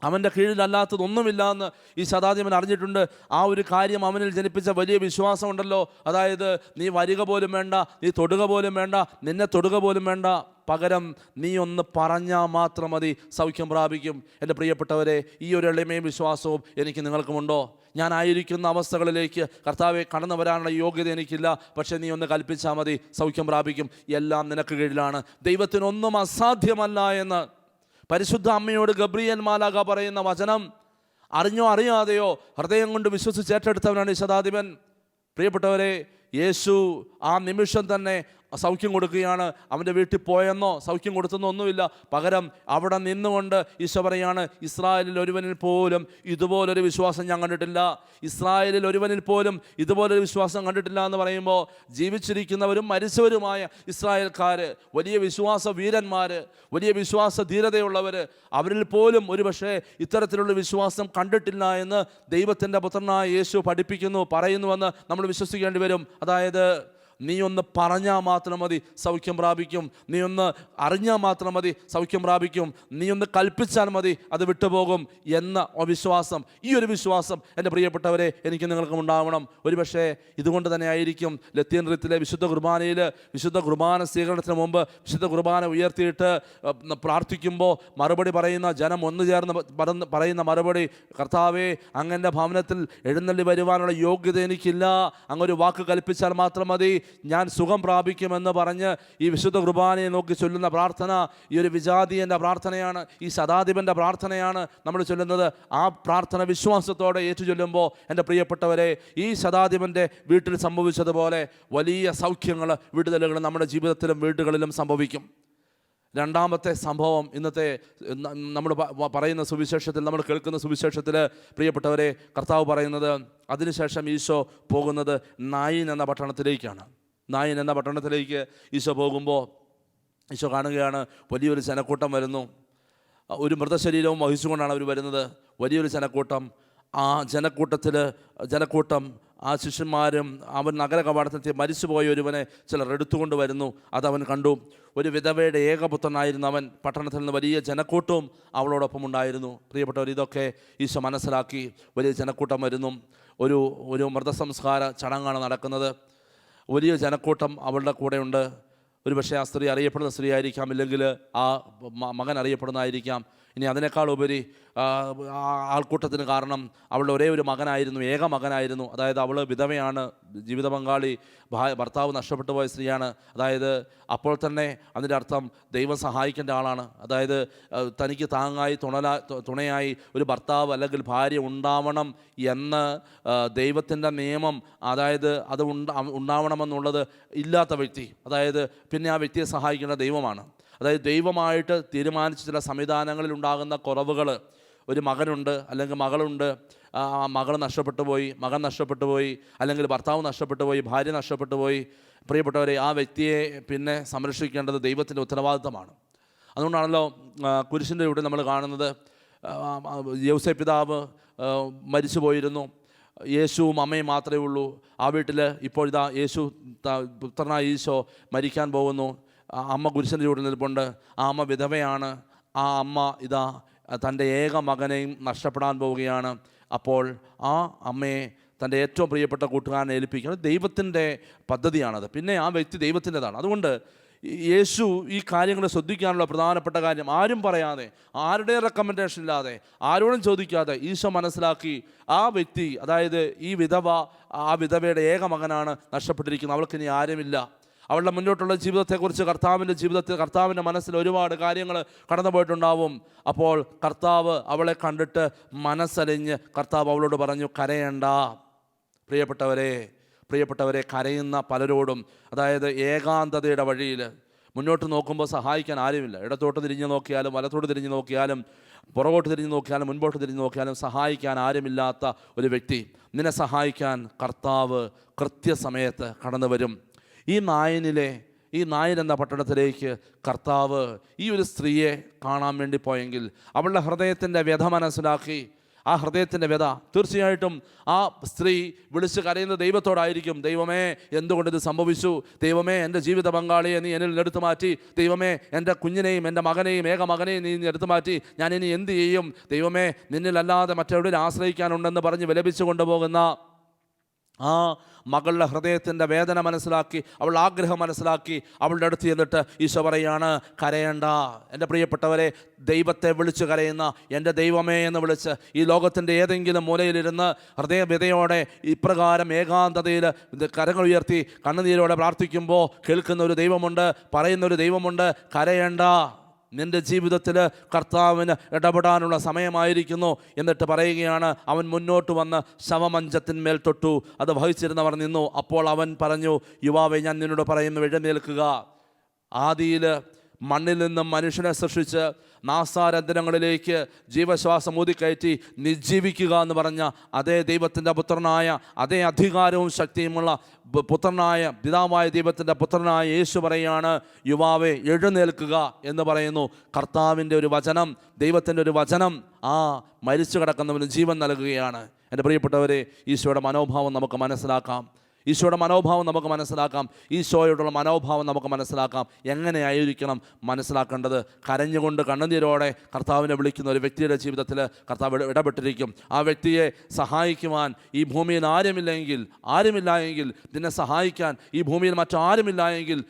അവന്റെ കീഴിലല്ലാത്തതൊന്നുമില്ല എന്ന് ഈ ശതാധിപൻ അറിഞ്ഞിട്ടുണ്ട്. ആ ഒരു കാര്യം അവനിൽ ജനിപ്പിച്ച വലിയ വിശ്വാസമുണ്ടല്ലോ. അതായത് നീ വരിക പോലും വേണ്ട നീ തൊടുക പോലും വേണ്ട നിന്നെ തൊടുക പോലും വേണ്ട. പകരം നീ ഒന്ന് പറഞ്ഞാൽ മാത്രം മതി സൗഖ്യം പ്രാപിക്കും. എന്റെ പ്രിയപ്പെട്ടവരെ ഈ ഒരു എളിമയും വിശ്വാസവും എനിക്ക് നിങ്ങൾക്കുമുണ്ടോ? ഞാനായിരിക്കുന്ന അവസ്ഥകളിലേക്ക് കർത്താവെ കടന്നു വരാനുള്ള യോഗ്യത എനിക്കില്ല. പക്ഷേ നീ ഒന്ന് കൽപ്പിച്ചാൽ മതി സൗഖ്യം പ്രാപിക്കും. എല്ലാം നിനക്ക് കീഴിലാണ്. ദൈവത്തിനൊന്നും അസാധ്യമല്ല എന്ന്. പരിശുദ്ധ അമ്മയോട് ഗബ്രിയൻ മാലാക പറയുന്ന വചനം അറിഞ്ഞോ അറിയാതെയോ ഹൃദയം കൊണ്ട് വിശ്വസിച്ച് ഏറ്റെടുത്തവനാണ് ഈ ശതാധിപൻ പ്രിയപ്പെട്ടവരെ യേശു ആ നിമിഷം തന്നെ സൗഖ്യം കൊടുക്കുകയാണ്. അവന്റെ വീട്ടിൽ പോയെന്നോ സൗഖ്യം കൊടുത്തെന്നോ ഒന്നുമില്ല പകരം അവിടെ നിന്നുകൊണ്ട് ഈശോ പറയാണ് ഇസ്രായേലിൽ ഒരുവനിൽ പോലും ഇതുപോലൊരു വിശ്വാസം ഞാൻ കണ്ടിട്ടില്ല. ഇസ്രായേലിൽ ഒരുവനിൽ പോലും ഇതുപോലൊരു വിശ്വാസം കണ്ടിട്ടില്ല എന്ന് പറയുമ്പോൾ ജീവിച്ചിരിക്കുന്നവരും മരിച്ചവരുമായ ഇസ്രായേൽക്കാർ വലിയ വിശ്വാസ വീരന്മാർ വലിയ വിശ്വാസ ധീരതയുള്ളവർ അവരിൽ പോലും ഒരുപക്ഷെ ഇത്തരത്തിലുള്ള വിശ്വാസം കണ്ടിട്ടില്ല എന്ന് ദൈവത്തിന്റെ പുത്രനായ യേശു പഠിപ്പിക്കുന്നു പറയുന്നുവെന്ന് നമ്മൾ വിശ്വസിക്കേണ്ടി വരും. അതായത് നീ ഒന്ന് പറഞ്ഞാൽ മാത്രം മതി സൗഖ്യം പ്രാപിക്കും. നീ ഒന്ന് അറിഞ്ഞാൽ മാത്രം മതി സൗഖ്യം പ്രാപിക്കും. നീ ഒന്ന് കൽപ്പിച്ചാൽ മതി അത് വിട്ടുപോകും എന്ന വിശ്വാസം ഈ ഒരു വിശ്വാസം എന്റെ പ്രിയപ്പെട്ടവരെ എനിക്ക് നിങ്ങൾക്കും ഉണ്ടാവണം. ഒരുപക്ഷെ ഇതുകൊണ്ട് തന്നെ ആയിരിക്കും ലത്തീന്ദ്രത്തിലെ വിശുദ്ധ കുർബാനയിൽ വിശുദ്ധ കുർബാന സ്വീകരണത്തിന് മുമ്പ് വിശുദ്ധ കുർബാന ഉയർത്തിയിട്ട് പ്രാർത്ഥിക്കുമ്പോൾ മറുപടി പറയുന്ന ജനം ഒന്നു ചേർന്ന് പറയുന്ന മറുപടി കർത്താവേ അങ്ങന്റെ ഭവനത്തിൽ എഴുന്നള്ളി വരുവാനുള്ള യോഗ്യത എനിക്കില്ല. അങ്ങൊരു വാക്ക് കൽപ്പിച്ചാൽ മാത്രം മതി. ഞാൻ സുഖം പ്രാപിക്കുമെന്ന് പറഞ്ഞ് ഈ വിശുദ്ധ കുർബാനയെ നോക്കി ചൊല്ലുന്ന പ്രാർത്ഥന ഈ ഒരു വിജാതീയന്റെ പ്രാർത്ഥനയാണ് ഈ ശതാധിപന്റെ പ്രാർത്ഥനയാണ് നമ്മൾ ചൊല്ലുന്നത്. ആ പ്രാർത്ഥന വിശ്വാസത്തോടെ ഏറ്റു ചൊല്ലുമ്പോൾ എന്റെ പ്രിയപ്പെട്ടവരെ ഈ ശതാധിപന്റെ വീട്ടിൽ സംഭവിച്ചതുപോലെ വലിയ സൗഖ്യങ്ങൾ വിടുതലുകൾ നമ്മുടെ ജീവിതത്തിലും വീടുകളിലും സംഭവിക്കും. രണ്ടാമത്തെ സംഭവം ഇന്നത്തെ നമ്മൾ പറയുന്ന സുവിശേഷത്തിൽ നമ്മൾ കേൾക്കുന്ന സുവിശേഷത്തിൽ പ്രിയപ്പെട്ടവരെ കർത്താവ് പറയുന്നത് അതിനുശേഷം ഈശോ പോകുന്നത് നായിൻ എന്ന പട്ടണത്തിലേക്കാണ്. നായിൻ എന്ന പട്ടണത്തിലേക്ക് ഈശോ പോകുമ്പോൾ ഈശോ കാണുകയാണ് വലിയൊരു ജനക്കൂട്ടം വരുന്നു. ഒരു മൃതശരീരവും വഹിച്ചുകൊണ്ടാണ് അവർ വരുന്നത്. വലിയൊരു ജനക്കൂട്ടം. ആ ജനക്കൂട്ടത്തിൽ ജനക്കൂട്ടം ആ ശിഷ്യന്മാരും അവൻ നഗര കവാടത്തിൽ മരിച്ചുപോയ ഒരുവനെ ചിലർ എടുത്തുകൊണ്ട് വരുന്നു. അതവൻ കണ്ടു. ഒരു വിധവയുടെ ഏകപുത്രനായിരുന്നു അവൻ പട്ടണത്തിൽ നിന്ന് വലിയ ജനക്കൂട്ടവും അവളോടൊപ്പം ഉണ്ടായിരുന്നു. പ്രിയപ്പെട്ടവർ ഇതൊക്കെ ഈശോ മനസ്സിലാക്കി വലിയ ജനക്കൂട്ടം വരുന്നു. ഒരു ഒരു മൃതസംസ്കാര ചടങ്ങാണ് നടക്കുന്നത്. വലിയ ജനക്കൂട്ടം അവളുടെ കൂടെയുണ്ട് ഒരു പക്ഷേ ആ സ്ത്രീ അറിയപ്പെടുന്ന സ്ത്രീ ആയിരിക്കാം ഇല്ലെങ്കിൽ ആ മകൻ അറിയപ്പെടുന്നതായിരിക്കാം. ഇനി അതിനേക്കാൾ ഉപരി ആൾക്കൂട്ടത്തിന് കാരണം അവളുടെ ഒരേ ഒരു മകനായിരുന്നു ഏക മകനായിരുന്നു. അതായത് അവൾ വിധവയാണ് ജീവിത പങ്കാളി ഭർത്താവ് നഷ്ടപ്പെട്ടു പോയ സ്ത്രീയാണ്. അതായത് അപ്പോൾ തന്നെ അതിന്റെ അർത്ഥം ദൈവം സഹായിക്കേണ്ട ആളാണ്. അതായത് തനിക്ക് താങ്ങായി തുണല തുണയായി ഒരു ഭർത്താവ് അല്ലെങ്കിൽ ഭാര്യ ഉണ്ടാവണം എന്ന് ദൈവത്തിന്റെ നിയമം അതായത് അത് ഉണ്ടാവണമെന്നുള്ളത് ഇല്ലാത്ത വ്യക്തി. അതായത് പിന്നെ ആ വ്യക്തിയെ സഹായിക്കേണ്ട ദൈവമാണ്. അതായത് ദൈവമായിട്ട് തീരുമാനിച്ച ചില സംവിധാനങ്ങളിൽ ഉണ്ടാകുന്ന കുറവുകൾ. ഒരു മകനുണ്ട് അല്ലെങ്കിൽ മകളുണ്ട് ആ മകൾ നഷ്ടപ്പെട്ടു പോയി മകൻ നഷ്ടപ്പെട്ടു പോയി അല്ലെങ്കിൽ ഭർത്താവ് നഷ്ടപ്പെട്ടു പോയി ഭാര്യ നഷ്ടപ്പെട്ടു പോയി പ്രിയപ്പെട്ടവരെ ആ വ്യക്തിയെ പിന്നെ സംരക്ഷിക്കേണ്ടത് ദൈവത്തിന്റെ ഉത്തരവാദിത്തമാണ്. അതുകൊണ്ടാണല്ലോ കുരിശിന്റെ ഇവിടെ നമ്മൾ കാണുന്നത് യൗസെ പിതാവ് മരിച്ചു പോയിരുന്നു യേശുവും അമ്മയും മാത്രമേ ഉള്ളൂ. ആ വീട്ടിൽ ഇപ്പോൾ ഇതാ യേശു പുത്രനായ ഈശോ മരിക്കാൻ പോകുന്നു. അമ്മ കുരിശിന്റെ ചൂടിൽ നിൽപ്പുണ്ട്. ആ അമ്മ വിധവയാണ്. ആ അമ്മ ഇതാ തന്റെ ഏക മകനെയും നഷ്ടപ്പെടാൻ പോവുകയാണ്. അപ്പോൾ ആ അമ്മയെ തന്റെ ഏറ്റവും പ്രിയപ്പെട്ട കൂട്ടുകാരനെ ഏൽപ്പിക്കുന്നത് ദൈവത്തിന്റെ പദ്ധതിയാണത്. പിന്നെ ആ വ്യക്തി ദൈവത്തിന്റെതാണ്. അതുകൊണ്ട് യേശു ഈ കാര്യങ്ങൾ ശ്രദ്ധിക്കാനുള്ള പ്രധാനപ്പെട്ട കാര്യം ആരും പറയാതെ ആരുടെ റെക്കമെൻഡേഷൻ ഇല്ലാതെ ആരോടും ചോദിക്കാതെ ഈശോ മനസ്സിലാക്കി ആ വ്യക്തി അതായത് ഈ വിധവ ആ വിധവയുടെ ഏക മകനാണ് നഷ്ടപ്പെട്ടിരിക്കുന്നത്. അവൾക്കിനി ആരുമില്ല. അവളുടെ മുന്നോട്ടുള്ള ജീവിതത്തെക്കുറിച്ച് കർത്താവിന്റെ ജീവിതത്തിൽ കർത്താവിന്റെ മനസ്സിൽ ഒരുപാട് കാര്യങ്ങൾ കടന്നു പോയിട്ടുണ്ടാവും അപ്പോൾ കർത്താവ് അവളെ കണ്ടിട്ട് മനസ്സലിഞ്ഞ് കർത്താവ് അവളോട് പറഞ്ഞു കരയണ്ട. പ്രിയപ്പെട്ടവരെ പ്രിയപ്പെട്ടവരെ കരയുന്ന പലരോടും അതായത് ഏകാന്തതയുടെ വഴിയിൽ മുന്നോട്ട് നോക്കുമ്പോൾ സഹായിക്കാൻ ആരുമില്ല. ഇടത്തോട്ട് തിരിഞ്ഞു നോക്കിയാലും വലത്തോട്ട് തിരിഞ്ഞു നോക്കിയാലും പുറകോട്ട് തിരിഞ്ഞു നോക്കിയാലും മുൻപോട്ട് തിരിഞ്ഞു നോക്കിയാലും സഹായിക്കാൻ ആരുമില്ലാത്ത ഒരു വ്യക്തി. നിന്നെ സഹായിക്കാൻ കർത്താവ് കൃത്യസമയത്ത് കടന്നു വരും ഈ നായനിലെ ഈ നായൻ എന്ന പട്ടണത്തിലേക്ക് കർത്താവ് ഈ ഒരു സ്ത്രീയെ കാണാൻ വേണ്ടി പോയെങ്കിൽ അവളുടെ ഹൃദയത്തിന്റെ വ്യഥ മനസ്സിലാക്കി. ആ ഹൃദയത്തിന്റെ വ്യഥ തീർച്ചയായിട്ടും ആ സ്ത്രീ വിളിച്ച് കരയുന്ന ദൈവത്തോടായിരിക്കും. ദൈവമേ എന്തുകൊണ്ട് ഇത് സംഭവിച്ചു? ദൈവമേ എന്റെ ജീവിത പങ്കാളിയെ നീ എന്നിൽ എടുത്തു മാറ്റി. ദൈവമേ എന്റെ കുഞ്ഞിനെയും എന്റെ മകനെയും ഏക മകനെയും നീ എടുത്തു മാറ്റി. ഞാൻ ഇനി എന്ത് ചെയ്യും? ദൈവമേ നിന്നിലല്ലാതെ മറ്റെവിടെ ആശ്രയിക്കാനുണ്ടെന്ന് പറഞ്ഞ് വിലപിച്ചു കൊണ്ടുപോകുന്ന ആ മകളുടെ ഹൃദയത്തിന്റെ വേദന മനസ്സിലാക്കി അവൾ ആഗ്രഹം മനസ്സിലാക്കി അവളുടെ അടുത്ത് ചെന്നിട്ട് ഈശോ പറയാണ് കരയണ്ട. എന്റെ പ്രിയപ്പെട്ടവരെ ദൈവത്തെ വിളിച്ച് കരയുന്ന എന്റെ ദൈവമേ എന്ന് വിളിച്ച് ഈ ലോകത്തിന്റെ ഏതെങ്കിലും മൂലയിലിരുന്ന് ഹൃദയവിതയോടെ ഇപ്രകാരം ഏകാന്തതയിൽ കരങ്ങൾ ഉയർത്തി കണ്ണുനീരോടെ പ്രാർത്ഥിക്കുമ്പോൾ കേൾക്കുന്ന ഒരു ദൈവമുണ്ട് പറയുന്ന ഒരു ദൈവമുണ്ട് കരയണ്ട. നിന്റെ ജീവിതത്തിൽ കർത്താവിന് ഇടപെടാനുള്ള സമയമായിരിക്കുന്നു എന്നിട്ട് പറയുകയാണ് അവൻ മുന്നോട്ട് വന്ന് ശവമഞ്ചത്തിന്മേൽ തൊട്ടു. അത് വഹിച്ചിരുന്നവർ നിന്നു. അപ്പോൾ അവൻ പറഞ്ഞു യുവാവെ ഞാൻ നിന്നോട് പറയുന്നു എഴുന്നേൽക്കുക. ആദിയിൽ മണ്ണിൽ നിന്നും മനുഷ്യനെ സൃഷ്ടിച്ച് നാസാരന്തരങ്ങളിലേക്ക് ജീവശ്വാസം ഊതിക്കയറ്റി നിജീവിക്കുക എന്ന് പറഞ്ഞ അതേ ദൈവത്തിന്റെ പുത്രനായ അതേ അധികാരവും ശക്തിയുമുള്ള പുത്രനായ പിതാവായ ദൈവത്തിന്റെ പുത്രനായ യേശു പറയുകയാണ് യുവാവെ എഴുന്നേൽക്കുക എന്ന് പറയുന്നു. കർത്താവിന്റെ ഒരു വചനം ദൈവത്തിന്റെ ഒരു വചനം ആ മരിച്ചു കിടക്കുന്നവന് ജീവൻ നൽകുകയാണ്. എന്റെ പ്രിയപ്പെട്ടവരെ ഈശോയുടെ മനോഭാവം നമുക്ക് മനസ്സിലാക്കാം. ഈശോയുടെ മനോഭാവം നമുക്ക് മനസ്സിലാക്കാം. ഈശോയോടുള്ള മനോഭാവം നമുക്ക് മനസ്സിലാക്കാം. എങ്ങനെയായിരിക്കണം മനസ്സിലാക്കേണ്ടത്? കരഞ്ഞുകൊണ്ട് കണ്ണുനീരോടെ കർത്താവിനെ വിളിക്കുന്ന ഒരു വ്യക്തിയുടെ ജീവിതത്തിൽ കർത്താവ് ഇടപെട്ടിരിക്കും. ആ വ്യക്തിയെ സഹായിക്കുവാൻ ഈ ഭൂമിയിൽ ആരുമില്ലെങ്കിൽ ആരുമില്ല എങ്കിൽ നിന്നെ സഹായിക്കാൻ ഈ ഭൂമിയിൽ മറ്റാരുമില്ല എങ്കിൽ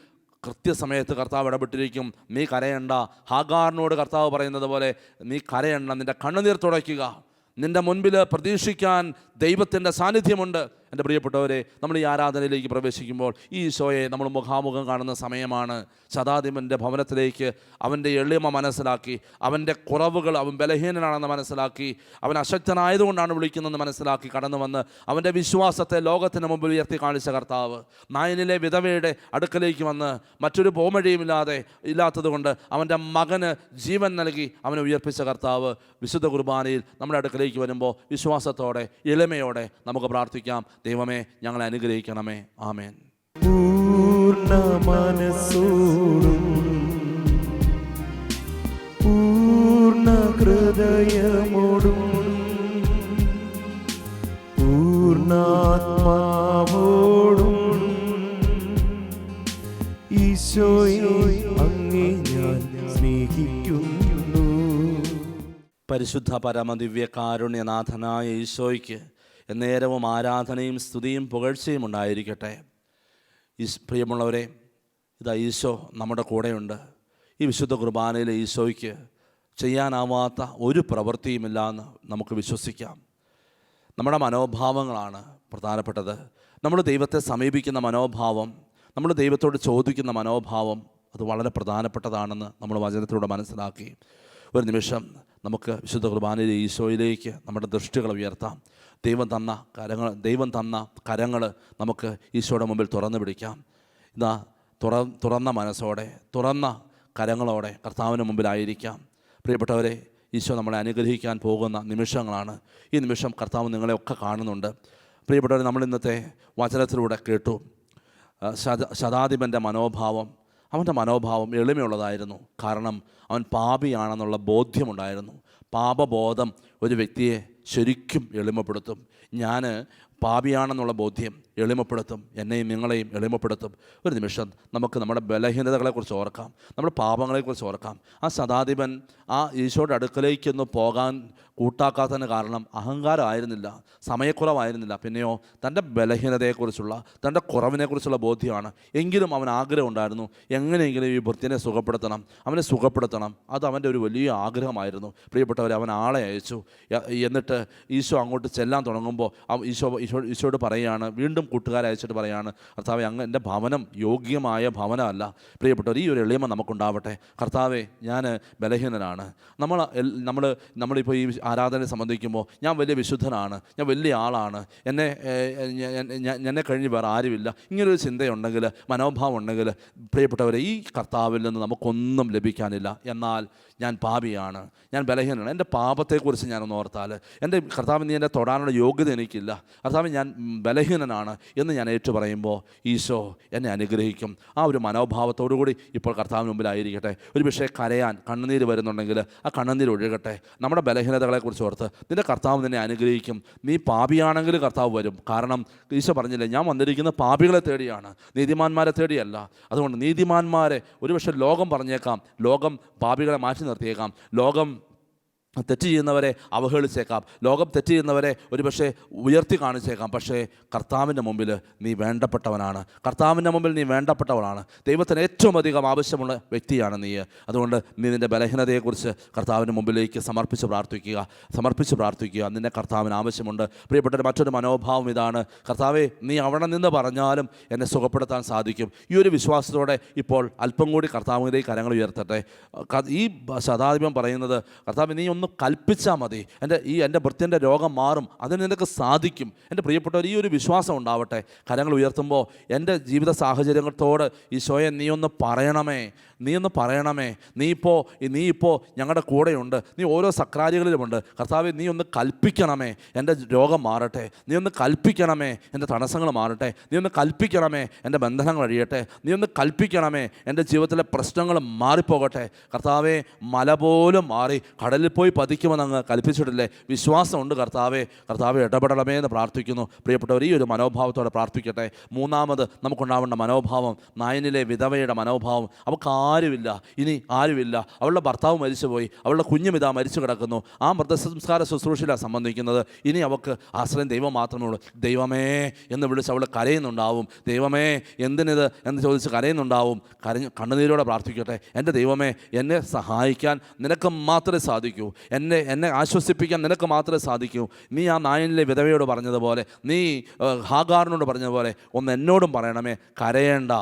കൃത്യസമയത്ത് കർത്താവ് ഇടപെട്ടിരിക്കും. നീ കരയണ്ട. ഹാഗാറിനോട് കർത്താവ് പറയുന്നത് പോലെ നീ കരയണ്ട. നിന്റെ കണ്ണുനീർ തുടയ്ക്കുക. നിന്റെ മുൻപിൽ പ്രതീക്ഷിക്കാൻ ദൈവത്തിന്റെ സാന്നിധ്യമുണ്ട്. എന്റെ പ്രിയപ്പെട്ടവരെ നമ്മൾ ഈ ആരാധനയിലേക്ക് പ്രവേശിക്കുമ്പോൾ ഈ ഈശോയെ നമ്മൾ മുഖാമുഖം കാണുന്ന സമയമാണ്. ശതാധിപന്റെ ഭവനത്തിലേക്ക് അവന്റെ എളിമ മനസ്സിലാക്കി അവന്റെ കുറവുകൾ അവൻ ബലഹീനനാണെന്ന് മനസ്സിലാക്കി അവൻ അശക്തനായതുകൊണ്ടാണ് വിളിക്കുന്നതെന്ന് മനസ്സിലാക്കി കടന്നു വന്ന് അവന്റെ വിശ്വാസത്തെ ലോകത്തിന് മുമ്പിൽ ഉയർത്തി കാണിച്ച കർത്താവ്. നായനിലെ വിധവയുടെ അടുക്കലേക്ക് വന്ന് മറ്റൊരു പോമഴിയുമില്ലാതെ ഇല്ലാത്തതുകൊണ്ട് അവന്റെ മകന് ജീവൻ നൽകി അവനെ ഉയർപ്പിച്ച കർത്താവ്. വിശുദ്ധ കുർബാനയിൽ നമ്മുടെ അടുക്കലേക്ക് വരുമ്പോൾ വിശ്വാസത്തോടെ എളിമയോടെ നമുക്ക് പ്രാർത്ഥിക്കാം. ദൈവമേ ഞങ്ങളെ അനുഗ്രഹിക്കണമേ. ആമേൻ. പൂർണ മനസ്സോടും പൂർണ ഹൃദയമോടും പൂർണ പൂർണാത്മാവോടും ഈശോയെ അങ്ങേ ഞാൻ സ്നേഹിക്കുന്നു. പരിശുദ്ധ പരമദിവ്യ കാരുണ്യനാഥനായ ഈശോയ്ക്ക് എന്നേരവും ആരാധനയും സ്തുതിയും പുകഴ്ചയും ഉണ്ടായിരിക്കട്ടെ. ഈശ് പ്രിയമുള്ളവരെ ഇതാ ഈശോ നമ്മുടെ കൂടെയുണ്ട്. ഈ വിശുദ്ധ കുർബാനയിലെ ഈശോയ്ക്ക് ചെയ്യാനാവാത്ത ഒരു പ്രവൃത്തിയുമില്ല എന്ന് നമുക്ക് വിശ്വസിക്കാം. നമ്മുടെ മനോഭാവങ്ങളാണ് പ്രധാനപ്പെട്ടത്. നമ്മൾ ദൈവത്തെ സമീപിക്കുന്ന മനോഭാവം നമ്മൾ ദൈവത്തോട് ചോദിക്കുന്ന മനോഭാവം അത് വളരെ പ്രധാനപ്പെട്ടതാണെന്ന് നമ്മൾ വചനത്തിലൂടെ മനസ്സിലാക്കി. ഒരു നിമിഷം നമുക്ക് വിശുദ്ധ കുർബാനയിലെ ഈശോയിലേക്ക് നമ്മുടെ ദൃഷ്ടികൾ ഉയർത്താം. ദൈവം തന്ന കരങ്ങൾ ദൈവം തന്ന കരങ്ങൾ നമുക്ക് ഈശോയുടെ മുമ്പിൽ തുറന്നു പിടിക്കാം. ഇതാ തുറ തുറന്ന മനസ്സോടെ തുറന്ന കരങ്ങളോടെ കർത്താവിന് മുമ്പിലായിരിക്കാം. പ്രിയപ്പെട്ടവരെ ഈശോ നമ്മളെ അനുഗ്രഹിക്കാൻ പോകുന്ന നിമിഷങ്ങളാണ്. ഈ നിമിഷം കർത്താവ് നിങ്ങളെയൊക്കെ കാണുന്നുണ്ട്. പ്രിയപ്പെട്ടവർ നമ്മൾ ഇന്നത്തെ വചനത്തിലൂടെ കേട്ടു. ശത ശതാധിപന്റെ മനോഭാവം അവന്റെ മനോഭാവം എളിമയുള്ളതായിരുന്നു. കാരണം അവൻ പാപിയാണെന്നുള്ള ബോധ്യമുണ്ടായിരുന്നു പാപബോധം ഒരു വ്യക്തിയെ ശരിക്കും എളിമപ്പെടുത്തും. ഞാൻ പാപിയാണെന്നുള്ള ബോധ്യം എളിമപ്പെടുത്തും എന്നെയും നിങ്ങളെയും എളിമപ്പെടുത്തും. ഒരു നിമിഷം നമുക്ക് നമ്മുടെ ബലഹീനതകളെക്കുറിച്ച് ഓർക്കാം നമ്മുടെ പാപങ്ങളെക്കുറിച്ച് ഓർക്കാം. ആ സദാധിപൻ ആ ഈശോയുടെ അടുക്കലേക്കൊന്ന് പോകാൻ കൂട്ടാക്കാത്തതിന് കാരണം അഹങ്കാരമായിരുന്നില്ല സമയക്കുറവായിരുന്നില്ല. പിന്നെയോ തന്റെ ബലഹീനതയെക്കുറിച്ചുള്ള തന്റെ കുറവിനെക്കുറിച്ചുള്ള ബോധ്യമാണ്. എങ്കിലും അവൻ ആഗ്രഹം ഉണ്ടായിരുന്നു എങ്ങനെയെങ്കിലും ഈ ഭൃത്യനെ സുഖപ്പെടുത്തണം അവനെ സുഖപ്പെടുത്തണം. അത് അവന്റെ ഒരു വലിയ ആഗ്രഹമായിരുന്നു. പ്രിയപ്പെട്ടവർ അവൻ ആളെ അയച്ചു. എന്നിട്ട് ഈശോ അങ്ങോട്ട് ചെല്ലാൻ തുടങ്ങുമ്പോൾ ഈശോ ഈശോ ഈശോട് പറയുകയാണ് വീണ്ടും കൂട്ടുകാരെ അയച്ചിട്ട് പറയുകയാണ് കർത്താവെ അങ്ങ് എന്റെ ഭവനം യോഗ്യമായ ഭവനമല്ല. പ്രിയപ്പെട്ടവർ ഈ ഒരു എളിമ നമുക്കുണ്ടാവട്ടെ. കർത്താവെ ഞാൻ ബലഹീനനാണ്. നമ്മൾ നമ്മൾ നമ്മളിപ്പോൾ ഈ ആരാധനയെ സംബന്ധിക്കുമ്പോൾ ഞാൻ വലിയ വിശുദ്ധനാണ്. ഞാൻ വലിയ ആളാണ്. എന്നെ എന്നെ കഴിഞ്ഞ് വേറെ ആരുമില്ല. ഇങ്ങനൊരു ചിന്തയുണ്ടെങ്കിൽ മനോഭാവം ഉണ്ടെങ്കിൽ പ്രിയപ്പെട്ടവരെ ഈ കർത്താവിൽ നിന്ന് നമുക്കൊന്നും ലഭിക്കാനില്ല. എന്നാൽ ഞാൻ പാപിയാണ്. ഞാൻ ബലഹീനനാണ്. എന്റെ പാപത്തെക്കുറിച്ച് ഞാനൊന്ന് ഓർത്താൽ എന്റെ കർത്താവിന് നീ എന്നെ തൊടാനുള്ള യോഗ്യത എനിക്കില്ല. കർത്താവ് ഞാൻ ബലഹീനനാണ് എന്ന് ഞാൻ ഏറ്റു പറയുമ്പോൾ ഈശോ എന്നെ അനുഗ്രഹിക്കും. ആ ഒരു മനോഭാവത്തോടു കൂടി ഇപ്പോൾ കർത്താവിന് മുമ്പിലായിരിക്കട്ടെ. ഒരു പക്ഷേ കരയാൻ കണ്ണുനീര് വരുന്നുണ്ടെങ്കിൽ ആ കണ്ണുനീര് ഒഴുകട്ടെ. നമ്മുടെ ബലഹീനതകളെക്കുറിച്ച് ഓർത്ത് നിന്റെ കർത്താവ് നിന്നെ അനുഗ്രഹിക്കും. നീ പാപിയാണെങ്കിൽ കർത്താവ് വരും. കാരണം ഈശോ പറഞ്ഞില്ലേ ഞാൻ വന്നിരിക്കുന്ന പാപികളെ തേടിയാണ്. നീതിമാന്മാരെ തേടിയല്ല. അതുകൊണ്ട് നീതിമാന്മാരെ ഒരുപക്ഷെ ലോകം പറഞ്ഞേക്കാം. ലോകം പാപികളെ മാറ്റി നിർത്തിയേക്കാം. ലോകം തെറ്റ് ചെയ്യുന്നവരെ അവഹേളിച്ചേക്കാം. ലോകം തെറ്റ് ചെയ്യുന്നവരെ ഒരുപക്ഷെ ഉയർത്തി കാണിച്ചേക്കാം. പക്ഷേ കർത്താവിന്റെ മുമ്പിൽ നീ വേണ്ടപ്പെട്ടവനാണ്. കർത്താവിന്റെ മുമ്പിൽ നീ വേണ്ടപ്പെട്ടവനാണ് ദൈവത്തിന് ഏറ്റവും അധികം ആവശ്യമുള്ള വ്യക്തിയാണ് നീ. അതുകൊണ്ട് നീ നിന്റെ ബലഹീനതയെക്കുറിച്ച് കർത്താവിന്റെ മുമ്പിലേക്ക് സമർപ്പിച്ച് പ്രാർത്ഥിക്കുക. സമർപ്പിച്ച് പ്രാർത്ഥിക്കുക. നിന്നെ കർത്താവിന് ആവശ്യമുണ്ട്. പ്രിയപ്പെട്ട മറ്റൊരു മനോഭാവം ഇതാണ്. കർത്താവെ നീ അവിടെ നിന്ന് പറഞ്ഞാലും എന്നെ സുഖപ്പെടുത്താൻ സാധിക്കും. ഈ ഒരു വിശ്വാസത്തോടെ ഇപ്പോൾ അല്പം കൂടി കർത്താവിന്റെ കരങ്ങൾ ഉയർത്തട്ടെ. ഈ ശതാധിപം പറയുന്നത് കർത്താവ് നീ ഒന്ന് കൽപ്പിച്ചാൽ മതി. എന്റെ ഈ എന്റെ ഭൃത്യന്റെ രോഗം മാറും. അതിന് നിനക്ക് സാധിക്കും. എന്റെ പ്രിയപ്പെട്ടവർ ഈ ഒരു വിശ്വാസം ഉണ്ടാവട്ടെ. കരങ്ങൾ ഉയർത്തുമ്പോൾ എന്റെ ജീവിത സാഹചര്യങ്ങളോട് ഈശോയെ നീ ഒന്ന് പറയണമേ. നീ ഒന്ന് പറയണമേ. നീ ഇപ്പോൾ നീ ഇപ്പോൾ ഞങ്ങളുടെ കൂടെയുണ്ട്. നീ ഓരോ സക്രാരികളിലുമുണ്ട്. കർത്താവ് നീ ഒന്ന് കൽപ്പിക്കണമേ. എന്റെ രോഗം മാറട്ടെ. നീ ഒന്ന് കൽപ്പിക്കണമേ. എന്റെ തടസ്സങ്ങൾ മാറട്ടെ. നീ ഒന്ന് കൽപ്പിക്കണമേ. എന്റെ ബന്ധനങ്ങൾ അഴിയട്ടെ. നീ ഒന്ന് കൽപ്പിക്കണമേ. എന്റെ ജീവിതത്തിലെ പ്രശ്നങ്ങൾ മാറിപ്പോകട്ടെ. കർത്താവെ മല പോലും മാറി കടലിൽ പോയി പതിക്കുമെന്ന് അങ്ങ് കൽപ്പിച്ചിട്ടില്ലേ? വിശ്വാസമുണ്ട് കർത്താവെ. കർത്താവെ ഇടപെടണമേ എന്ന് പ്രാർത്ഥിക്കുന്നു. പ്രിയപ്പെട്ടവർ ഈ ഒരു മനോഭാവത്തോടെ പ്രാർത്ഥിക്കട്ടെ. മൂന്നാമത് നമുക്കുണ്ടാവേണ്ട മനോഭാവം നായനിലെ വിധവയുടെ മനോഭാവം. അവൾക്ക് ആരുമില്ല ഇനി ആരുമില്ല. അവളുടെ ഭർത്താവ് മരിച്ചുപോയി അവളുടെ കുഞ്ഞും ഇതാ മരിച്ചു കിടക്കുന്നു. ആ മൃതസംസ്കാര ശുശ്രൂഷയിലാണ് സംബന്ധിക്കുന്നത്. ഇനി അവൾക്ക് ആശ്രയം ദൈവം മാത്രമേ ഉള്ളൂ. ദൈവമേ എന്ന് വിളിച്ച് അവൾ കരയുന്നുണ്ടാവും. ദൈവമേ എന്തിനിത് എന്ന് ചോദിച്ച് കരയുന്നുണ്ടാവും. കരഞ്ഞ് കണ്ണുനീരോടെ പ്രാർത്ഥിക്കട്ടെ. എന്റെ ദൈവമേ എന്നെ സഹായിക്കാൻ നിനക്ക് മാത്രമേ സാധിക്കൂ. എന്നെ എന്നെ ആശ്വസിപ്പിക്കാൻ നിനക്ക് മാത്രമേ സാധിക്കൂ. നീ ആ നായനിലെ വിധവയോട് പറഞ്ഞതുപോലെ നീ ഹാഗാറിനോട് പറഞ്ഞതുപോലെ ഒന്ന് എന്നോടും പറയണമേ കരയേണ്ട.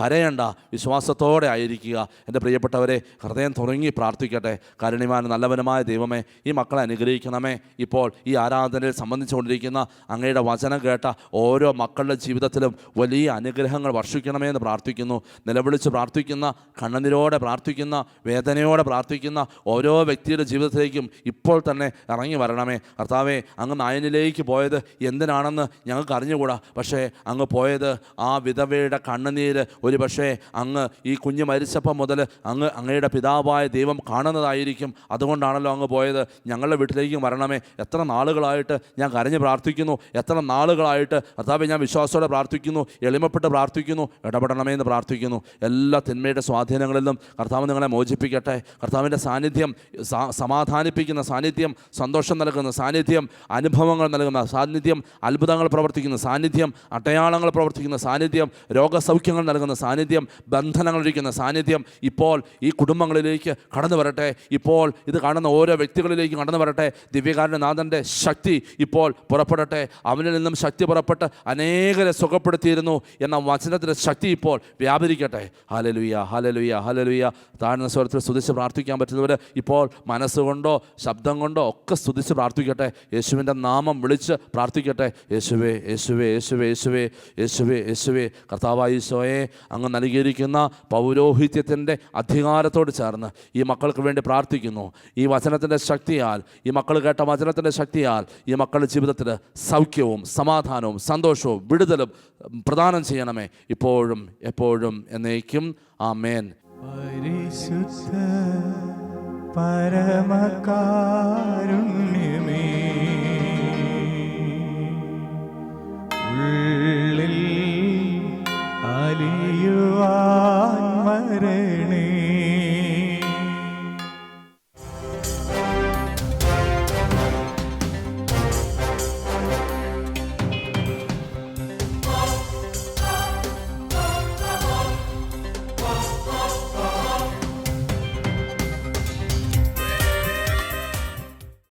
കരയണ്ട വിശ്വാസത്തോടെ ആയിരിക്കുക. എന്റെ പ്രിയപ്പെട്ടവരെ ഹൃദയം തുടങ്ങി പ്രാർത്ഥിക്കട്ടെ. കരുണിമാൻ നല്ലവനുമായ ദൈവമേ ഈ മക്കളെ അനുഗ്രഹിക്കണമേ. ഇപ്പോൾ ഈ ആരാധനയിൽ സംബന്ധിച്ചുകൊണ്ടിരിക്കുന്ന അങ്ങയുടെ വചനം കേട്ട ഓരോ മക്കളുടെ ജീവിതത്തിലും വലിയ അനുഗ്രഹങ്ങൾ വർഷിക്കണമേ എന്ന് പ്രാർത്ഥിക്കുന്നു. നിലവിളിച്ച് പ്രാർത്ഥിക്കുന്ന കണ്ണനിരോടെ പ്രാർത്ഥിക്കുന്ന വേദനയോടെ പ്രാർത്ഥിക്കുന്ന ഓരോ വ്യക്തിയുടെ ജീവിതത്തിലേക്കും ഇപ്പോൾ തന്നെ ഇറങ്ങി വരണമേ. കർത്താവേ അങ്ങ് നായനിലേക്ക് പോയത് എന്തിനാണെന്ന് ഞങ്ങൾക്ക് അറിഞ്ഞുകൂടാ പക്ഷേ അങ്ങ് പോയത് ആ വിധവയുടെ കണ്ണുനീര് ഒരു പക്ഷേ അങ്ങ് ഈ കുഞ്ഞ് മരിച്ചപ്പം മുതൽ അങ്ങ് അങ്ങയുടെ പിതാവായ ദൈവം കാണുന്നതായിരിക്കും. അതുകൊണ്ടാണല്ലോ അങ്ങ് പോയത്. ഞങ്ങളുടെ വീട്ടിലേക്ക് വരണമേ. എത്ര നാളുകളായിട്ട് ഞാൻ കരഞ്ഞ് പ്രാർത്ഥിക്കുന്നു. എത്ര നാളുകളായിട്ട് കർത്താവെ ഞാൻ വിശ്വാസത്തോടെ പ്രാർത്ഥിക്കുന്നു. എളിമപ്പെട്ട് പ്രാർത്ഥിക്കുന്നു. ഇടപെടണമേ എന്ന് പ്രാർത്ഥിക്കുന്നു. എല്ലാ തിന്മയുടെ സ്വാധീനങ്ങളിലും കർത്താവ് നിങ്ങളെ മോചിപ്പിക്കട്ടെ. കർത്താവിന്റെ സാന്നിധ്യം സമാധാനിപ്പിക്കുന്ന സാന്നിധ്യം സന്തോഷം നൽകുന്ന സാന്നിധ്യം അനുഭവങ്ങൾ നൽകുന്ന സാന്നിധ്യം അത്ഭുതങ്ങൾ പ്രവർത്തിക്കുന്ന സാന്നിധ്യം അടയാളങ്ങൾ പ്രവർത്തിക്കുന്ന സാന്നിധ്യം രോഗസൗഖ്യങ്ങൾ നൽകുന്ന സാന്നിധ്യം ബന്ധനങ്ങൾ ഇരിക്കുന്ന സാന്നിധ്യം ഇപ്പോൾ ഈ കുടുംബങ്ങളിലേക്ക് കടന്നു വരട്ടെ. ഇപ്പോൾ ഇത് കാണുന്ന ഓരോ വ്യക്തികളിലേക്കും കടന്നു വരട്ടെ. ദിവ്യകാരന്റെ നാഥന്റെ ശക്തി ഇപ്പോൾ പുറപ്പെടട്ടെ. അവനിൽ നിന്നും ശക്തി പുറപ്പെട്ട് അനേകരെ സുഖപ്പെടുത്തിയിരുന്നു എന്ന വചനത്തിന്റെ ശക്തി ഇപ്പോൾ വ്യാപരിക്കട്ടെ. ഹലലുയ ഹലലുയ ഹലലുയ താഴ്ന്ന സ്വരത്തിൽ സ്തുതിച്ച് പ്രാർത്ഥിക്കാൻ പറ്റുന്നവർ ഇപ്പോൾ മനസ്സുകൊണ്ടോ ശബ്ദം കൊണ്ടോ ഒക്കെ സ്തുതിച്ച് പ്രാർത്ഥിക്കട്ടെ. യേശുവിന്റെ നാമം വിളിച്ച് പ്രാർത്ഥിക്കട്ടെ. യേശുവേ യേശുവേ യേശുവേ യേശുവേ യേശുവേ യേശുവേ. കർത്താവായി ഈശോയെ അങ്ങ് നൽകിയിരിക്കുന്ന പൗരോഹിത്യത്തിന്റെ അധികാരത്തോട് ചേർന്ന് ഈ മക്കൾക്ക് വേണ്ടി പ്രാർത്ഥിക്കുന്നു. ഈ വചനത്തിന്റെ ശക്തിയാൽ ഈ മക്കൾ കേട്ട വചനത്തിന്റെ ശക്തിയാൽ ഈ മക്കളുടെ ജീവിതത്തിൽ സൗഖ്യവും സമാധാനവും സന്തോഷവും വിടുതലും പ്രദാനം ചെയ്യണമേ. ഇപ്പോഴും എപ്പോഴും എന്നേക്കും. ആ മേൻ പരമകാരുണ്യമേ ഉള്ളിൽ അലിയുവാൻ മരണേ.